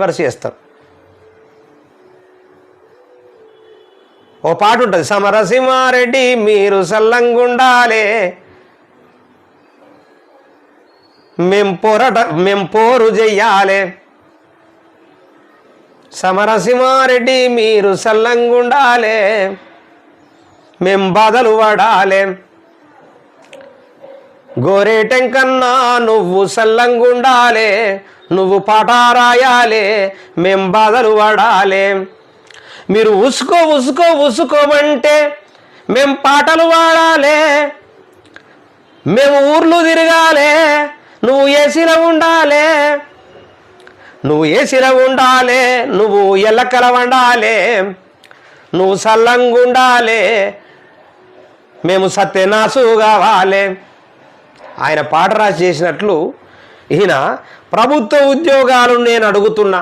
Reverse చేస్తారు? ఓ పాట ఉంటుంది సమరసింహారెడ్డి మీరు సల్లంగుండాలే. మేం పోరాట మేం పోరు చెయ్యాలే సమరసింహారెడ్డి మీరు సల్లంగుండాలే. మేం బాధలు పడాలే. గోరేటెంకన్నా నువ్వు సల్లంగుండాలే. నువ్వు పాట రాయాలే మేం బాధలు పడాలే మీరు ఉసుకో ఉసుకో ఉసుకోమంటే మేం పాటలు పాడాలే మేము ఊర్లు తిరగాలే నువ్వు ఏసీలో ఉండాలే. నువ్వు ఏసీలో ఉండాలే నువ్వు ఎల్లకల వండాలే. నువ్వు సల్లంగుండాలే మేము సత్యనాసు కావాలే ఆయన పాట రాసి చేసినట్లు ఈయన ప్రభుత్వ ఉద్యోగాలు నేను అడుగుతున్నా.